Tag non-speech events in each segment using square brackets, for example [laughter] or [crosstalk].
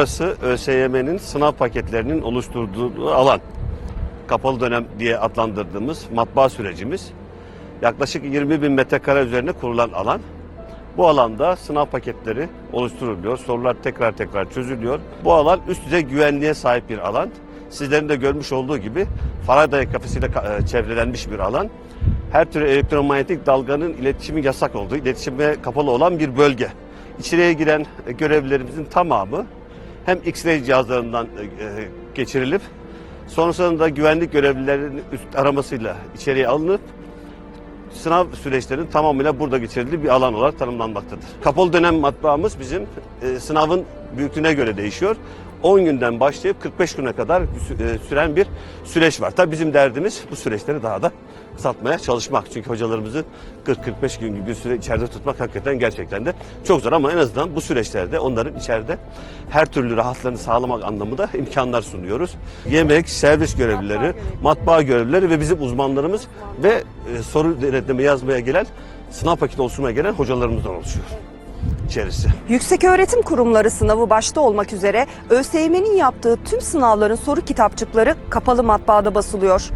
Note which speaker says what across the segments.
Speaker 1: Burası ÖSYM'nin sınav paketlerinin oluşturduğu alan. Kapalı dönem diye adlandırdığımız matbaa sürecimiz. Yaklaşık 20 bin metrekare üzerine kurulan alan. Bu alanda sınav paketleri oluşturuluyor. Sorular tekrar tekrar çözülüyor. Bu alan üst düzey güvenliğe sahip bir alan. Sizlerin de görmüş olduğu gibi Faraday kafesiyle ka- e, çevrelenmiş bir alan. Her türlü elektromanyetik dalganın iletişimi yasak olduğu, iletişime kapalı olan bir bölge. İçeriye giren e, görevlilerimizin tamamı hem X-ray cihazlarından e, e, geçirilip sonrasında güvenlik görevlilerinin üst aramasıyla içeriye alınıp sınav süreçlerinin tamamıyla burada geçirildiği bir alan olarak tanımlanmaktadır. Kapalı dönem matbaamız bizim e, sınavın büyüklüğüne göre değişiyor. 10 günden başlayıp 45 güne kadar sü- süren bir süreç var. Tabii bizim derdimiz bu süreçleri daha da kısaltmaya çalışmak. Çünkü hocalarımızı 40-45 gün gibi süre içeride tutmak hakikaten gerçekten de çok zor ama en azından bu süreçlerde onların içeride her türlü rahatlarını sağlamak anlamında imkanlar sunuyoruz. Yemek, servis görevlileri, matbaa görevlileri ve bizim uzmanlarımız ve e, soru denetleme yazmaya gelen sınav paketi oluşturmaya gelen hocalarımızdan oluşuyor içerisi.
Speaker 2: Yükseköğretim kurumları sınavı başta olmak üzere ÖSYM'nin yaptığı tüm sınavların soru kitapçıkları kapalı matbaada basılıyor.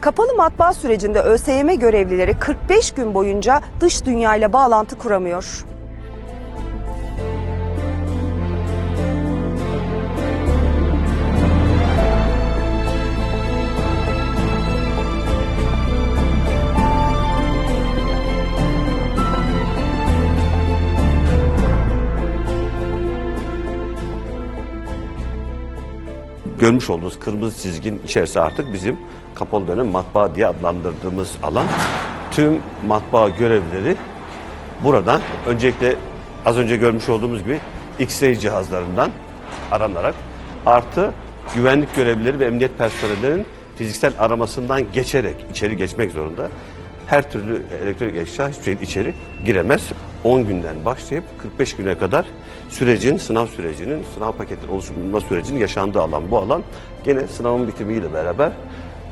Speaker 2: Kapalı matbaa sürecinde ÖSYM görevlileri 45 gün boyunca dış dünyayla bağlantı kuramıyor.
Speaker 1: görmüş olduğunuz kırmızı çizginin içerisi artık bizim kapalı dönem matbaa diye adlandırdığımız alan. Tüm matbaa görevlileri buradan öncelikle az önce görmüş olduğumuz gibi X-ray cihazlarından aranarak artı güvenlik görevlileri ve emniyet personellerinin fiziksel aramasından geçerek içeri geçmek zorunda. Her türlü elektronik eşya hiçbir şeyin içeri giremez. 10 günden başlayıp 45 güne kadar sürecin, sınav sürecinin, sınav paketinin oluşturulma sürecinin yaşandığı alan bu alan. Gene sınavın bitimiyle beraber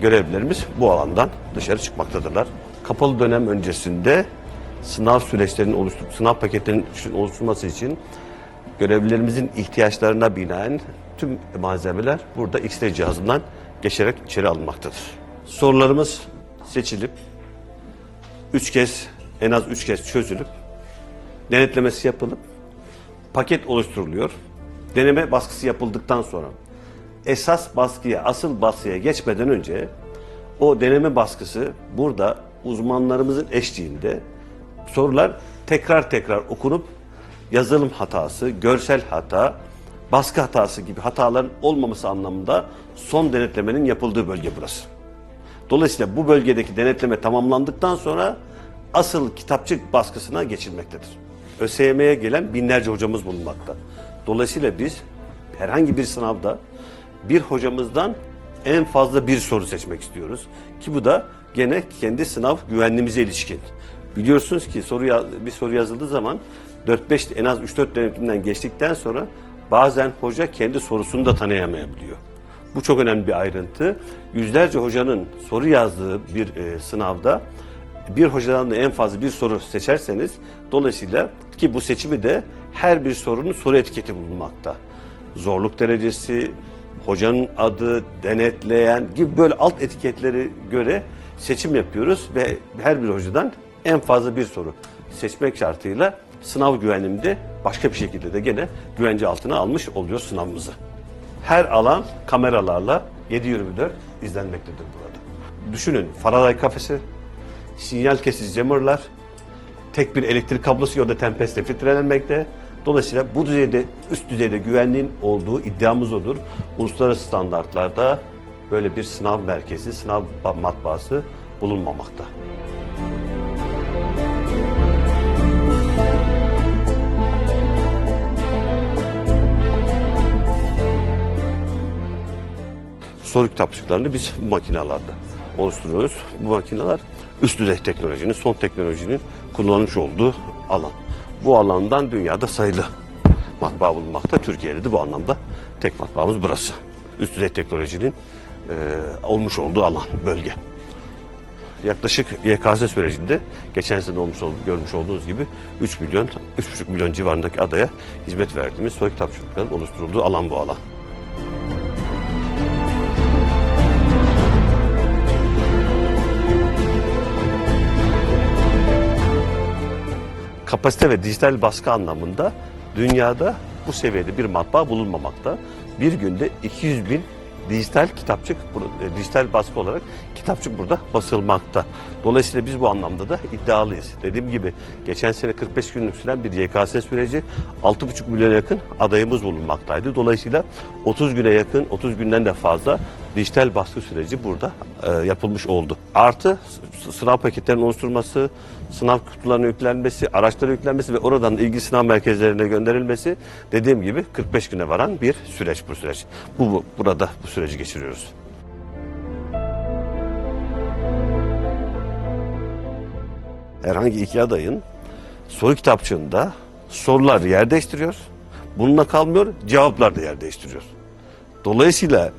Speaker 1: görevlilerimiz bu alandan dışarı çıkmaktadırlar. Kapalı dönem öncesinde sınav süreçlerinin oluştur, sınav paketlerinin oluşturulması için görevlilerimizin ihtiyaçlarına binaen tüm malzemeler burada X-ray cihazından geçerek içeri alınmaktadır. Sorularımız seçilip üç kez en az üç kez çözülüp denetlemesi yapılıp paket oluşturuluyor. Deneme baskısı yapıldıktan sonra esas baskıya, asıl baskıya geçmeden önce o deneme baskısı burada uzmanlarımızın eşliğinde sorular tekrar tekrar okunup yazılım hatası, görsel hata, baskı hatası gibi hataların olmaması anlamında son denetlemenin yapıldığı bölge burası. Dolayısıyla bu bölgedeki denetleme tamamlandıktan sonra asıl kitapçık baskısına geçilmektedir. ÖSYM'ye gelen binlerce hocamız bulunmakta. Dolayısıyla biz herhangi bir sınavda bir hocamızdan en fazla bir soru seçmek istiyoruz. Ki bu da gene kendi sınav güvenliğimize ilişkin. Biliyorsunuz ki soru bir soru yazıldığı zaman 4-5 en az 3-4 denetimden geçtikten sonra bazen hoca kendi sorusunu da tanıyamayabiliyor. Bu çok önemli bir ayrıntı. Yüzlerce hocanın soru yazdığı bir e, sınavda bir hocadan da en fazla bir soru seçerseniz dolayısıyla ki bu seçimi de her bir sorunun soru etiketi bulunmakta. Zorluk derecesi, hocanın adı, denetleyen gibi böyle alt etiketleri göre seçim yapıyoruz ve her bir hocadan en fazla bir soru seçmek şartıyla sınav güvenliğinde başka bir şekilde de gene güvence altına almış oluyor sınavımızı. Her alan kameralarla 7-24 izlenmektedir burada. Düşünün Faraday kafesi, sinyal kesici jammerlar, tek bir elektrik kablosu yolda tempestle filtrelenmekte. Dolayısıyla bu düzeyde, üst düzeyde güvenliğin olduğu iddiamız odur. Uluslararası standartlarda böyle bir sınav merkezi, sınav ba- matbaası bulunmamakta. soru kitapçıklarını biz bu makinalarda oluşturuyoruz. Bu makineler üst düzey teknolojinin, son teknolojinin kullanılmış olduğu alan. Bu alandan dünyada sayılı matbaa bulunmakta. Türkiye'de de bu anlamda tek matbaamız burası. Üst düzey teknolojinin e, olmuş olduğu alan, bölge. yaklaşık YKS sürecinde geçen sene olmuş ol- görmüş olduğunuz gibi 3 milyon, 3,5 milyon civarındaki adaya hizmet verdiğimiz soy kitapçılıkların oluşturulduğu alan bu alan. Kapasite ve dijital baskı anlamında dünyada bu seviyede bir matbaa bulunmamakta. Bir günde 200 bin dijital kitapçık, e, dijital baskı olarak kitapçık burada basılmakta. Dolayısıyla biz bu anlamda da iddialıyız. Dediğim gibi geçen sene 45 günlük süren bir YKS süreci 6,5 milyona yakın adayımız bulunmaktaydı. Dolayısıyla 30 güne yakın, 30 günden de fazla dijital baskı süreci burada e, yapılmış oldu. Artı sınav paketlerinin oluşturulması, sınav kutularının yüklenmesi, araçlara yüklenmesi ve oradan ilgili sınav merkezlerine gönderilmesi dediğim gibi 45 güne varan bir süreç bu süreç. Bu, bu burada bu süreci geçiriyoruz. Herhangi iki adayın soru kitapçığında sorular yer değiştiriyor. Bununla kalmıyor, cevaplar da yer değiştiriyor. Dolayısıyla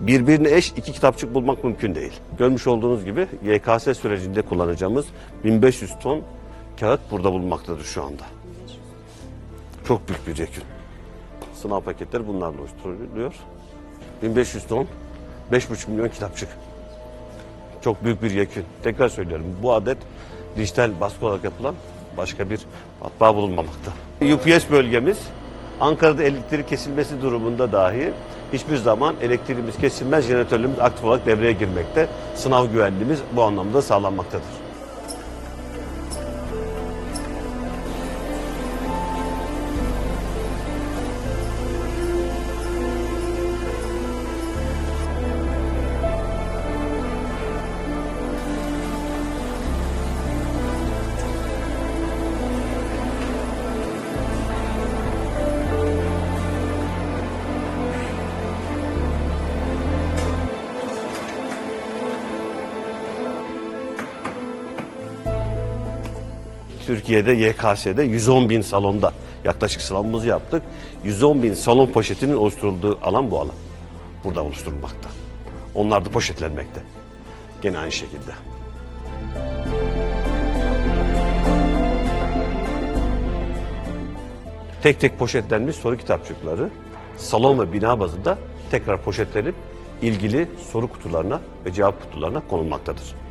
Speaker 1: birbirine eş iki kitapçık bulmak mümkün değil. Görmüş olduğunuz gibi YKS sürecinde kullanacağımız 1500 ton kağıt burada bulunmaktadır şu anda. Çok büyük bir yekün. Sınav paketleri bunlarla oluşturuluyor. 1500 ton, 5,5 milyon kitapçık. Çok büyük bir yekün. Tekrar söylüyorum bu adet dijital baskı olarak yapılan başka bir matbaa bulunmamakta. UPS bölgemiz Ankara'da elektrik kesilmesi durumunda dahi hiçbir zaman elektriğimiz kesilmez, jeneratörlerimiz aktif olarak devreye girmekte. Sınav güvenliğimiz bu anlamda sağlanmaktadır. Türkiye'de YKS'de 110 bin salonda yaklaşık sınavımızı yaptık. 110 bin salon poşetinin oluşturulduğu alan bu alan. Burada oluşturulmakta. Onlar da poşetlenmekte. Gene aynı şekilde. Tek tek poşetlenmiş soru kitapçıkları salon ve bina bazında tekrar poşetlenip ilgili soru kutularına ve cevap kutularına konulmaktadır.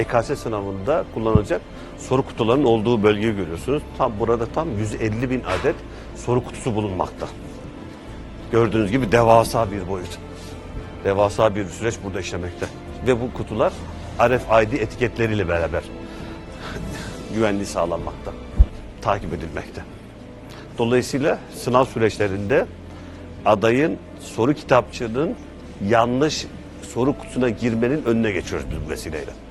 Speaker 1: YKS sınavında kullanılacak soru kutularının olduğu bölgeyi görüyorsunuz. Tam burada tam 150 bin adet soru kutusu bulunmakta. Gördüğünüz gibi devasa bir boyut. Devasa bir süreç burada işlemekte. Ve bu kutular RFID etiketleriyle beraber [laughs] güvenliği sağlanmakta. Takip edilmekte. Dolayısıyla sınav süreçlerinde adayın soru kitapçığının yanlış soru kutusuna girmenin önüne geçiyoruz biz bu vesileyle.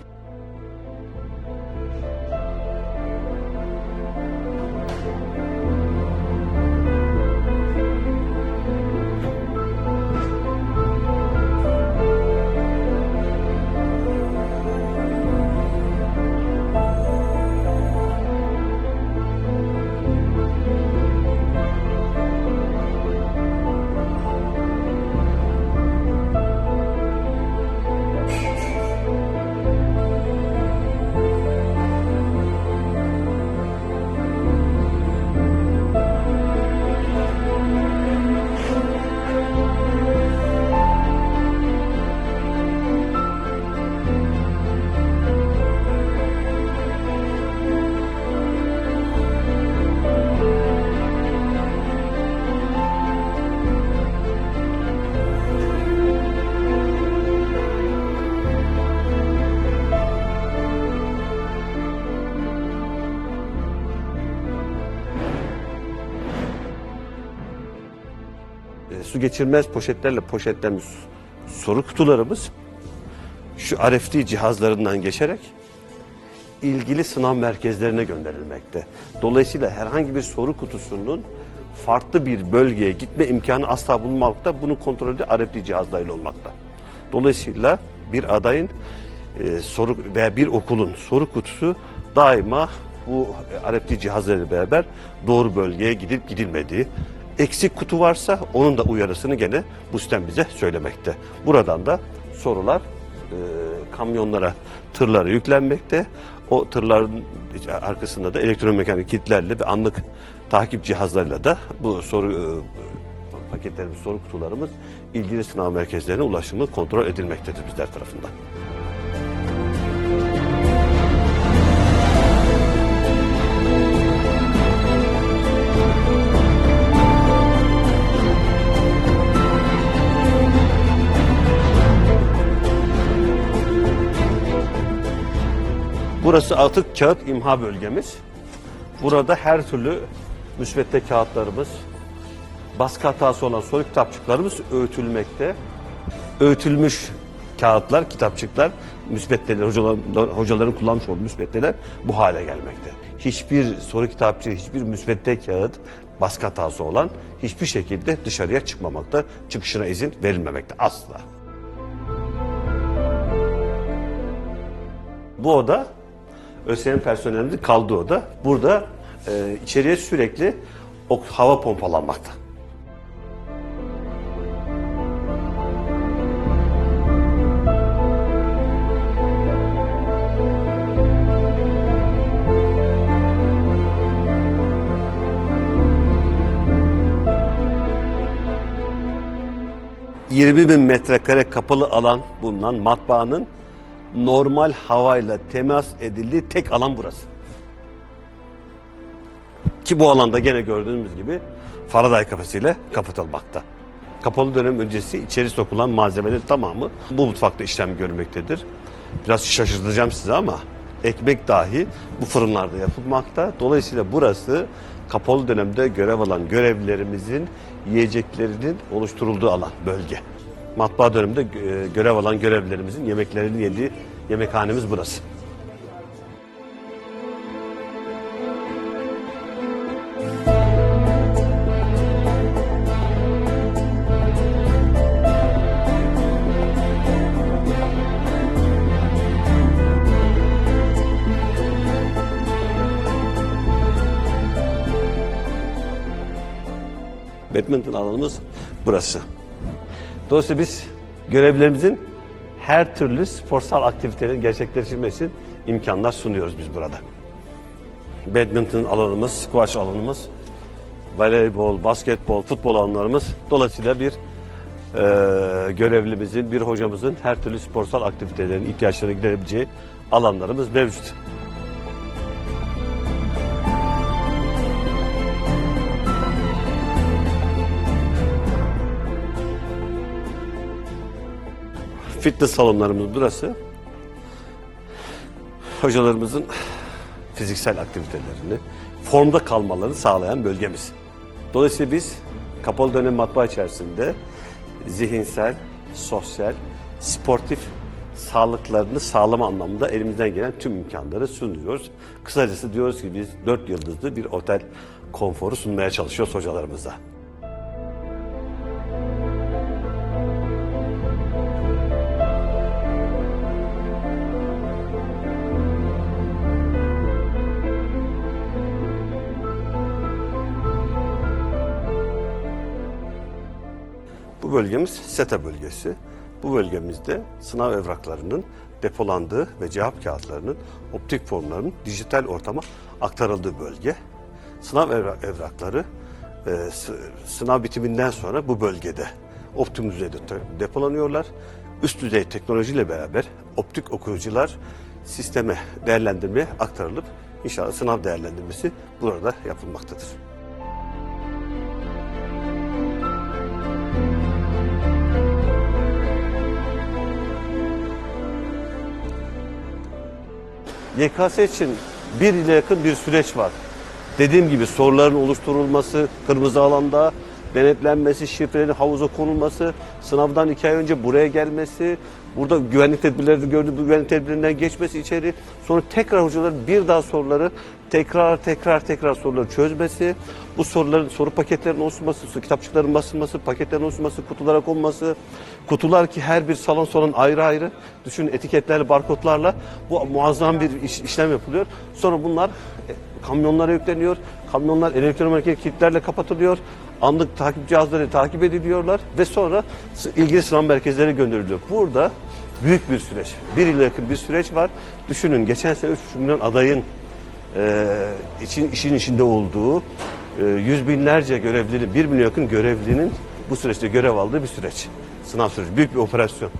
Speaker 1: Su geçirmez poşetlerle poşetlenmiş soru kutularımız şu RFD cihazlarından geçerek ilgili sınav merkezlerine gönderilmekte. Dolayısıyla herhangi bir soru kutusunun farklı bir bölgeye gitme imkanı asla bulunmakta. Bunun kontrolü RFD cihazlarıyla olmakta. Dolayısıyla bir adayın e, soru veya bir okulun soru kutusu daima bu RFD cihazlarıyla beraber doğru bölgeye gidip gidilmediği, eksik kutu varsa onun da uyarısını gene bu sistem bize söylemekte. Buradan da sorular e, kamyonlara, tırlara yüklenmekte. O tırların arkasında da elektromekanik kitlerle ve anlık takip cihazlarıyla da bu soru e, paketlerimiz, soru kutularımız ilgili sınav merkezlerine ulaşımı kontrol edilmektedir bizler tarafından. Burası atık kağıt imha bölgemiz. Burada her türlü müsvedde kağıtlarımız, baskı hatası olan soru kitapçıklarımız öğütülmekte. Öğütülmüş kağıtlar, kitapçıklar, müsveddeler, hocaların, hocaların kullanmış olduğu müsveddeler bu hale gelmekte. Hiçbir soru kitapçığı, hiçbir müsvedde kağıt baskı hatası olan hiçbir şekilde dışarıya çıkmamakta, çıkışına izin verilmemekte asla. Bu oda ÖSYM personelimizin kaldığı oda. Burada e, içeriye sürekli o hava pompalanmakta. ...20 bin metrekare kapalı alan bulunan matbaanın normal havayla temas edildiği tek alan burası. Ki bu alanda gene gördüğümüz gibi Faraday kafesiyle kapatılmakta. Kapalı dönem öncesi içeri sokulan malzemelerin tamamı bu mutfakta işlem görmektedir. Biraz şaşırtacağım size ama ekmek dahi bu fırınlarda yapılmakta. Dolayısıyla burası kapalı dönemde görev alan görevlilerimizin yiyeceklerinin oluşturulduğu alan, bölge. Matbaa döneminde e, görev alan görevlilerimizin yemeklerini yediği yemekhanemiz burası. Badminton alanımız burası. Dolayısıyla biz görevlerimizin her türlü sporsal aktivitelerin gerçekleştirilmesi için imkanlar sunuyoruz biz burada. Badminton alanımız, squash alanımız, voleybol, basketbol, futbol alanlarımız dolayısıyla bir e, görevlimizin, bir hocamızın her türlü sporsal aktivitelerin ihtiyaçlarını giderebileceği alanlarımız mevcut. Fitness salonlarımız burası. Hocalarımızın fiziksel aktivitelerini, formda kalmalarını sağlayan bölgemiz. Dolayısıyla biz kapalı dönem matbaa içerisinde zihinsel, sosyal, sportif sağlıklarını sağlama anlamında elimizden gelen tüm imkanları sunuyoruz. Kısacası diyoruz ki biz dört yıldızlı bir otel konforu sunmaya çalışıyoruz hocalarımıza. Bölgemiz SETA bölgesi. Bu bölgemizde sınav evraklarının depolandığı ve cevap kağıtlarının optik formlarının dijital ortama aktarıldığı bölge. Sınav evra- evrakları e, sı- sınav bitiminden sonra bu bölgede optimum düzeyde depolanıyorlar. Üst düzey teknolojiyle beraber optik okuyucular sisteme değerlendirmeye aktarılıp inşallah sınav değerlendirmesi burada yapılmaktadır. YKS için bir ile yakın bir süreç var. Dediğim gibi soruların oluşturulması kırmızı alanda, denetlenmesi, şifrelerin havuza konulması, sınavdan iki ay önce buraya gelmesi, burada güvenlik tedbirleri gördüğü güvenlik tedbirinden geçmesi içeri, sonra tekrar hocaların bir daha soruları tekrar tekrar tekrar soruları çözmesi, bu soruların soru paketlerinin oluşturması, su- kitapçıkların basılması, paketlerin oluşturması, kutulara konması, kutular ki her bir salon salon ayrı ayrı, düşün etiketlerle, barkodlarla bu muazzam bir iş- işlem yapılıyor. Sonra bunlar e, kamyonlara yükleniyor, kamyonlar elektronik kilitlerle kapatılıyor, anlık takip cihazları takip ediliyorlar ve sonra ilgili sınav merkezlerine gönderiliyor. Burada büyük bir süreç, bir yıla yakın bir süreç var. Düşünün geçen sene 3,5 milyon adayın e, için işin içinde olduğu e, yüz binlerce görevlinin, bir milyon yakın görevlinin bu süreçte görev aldığı bir süreç. Sınav süreci, büyük bir operasyon.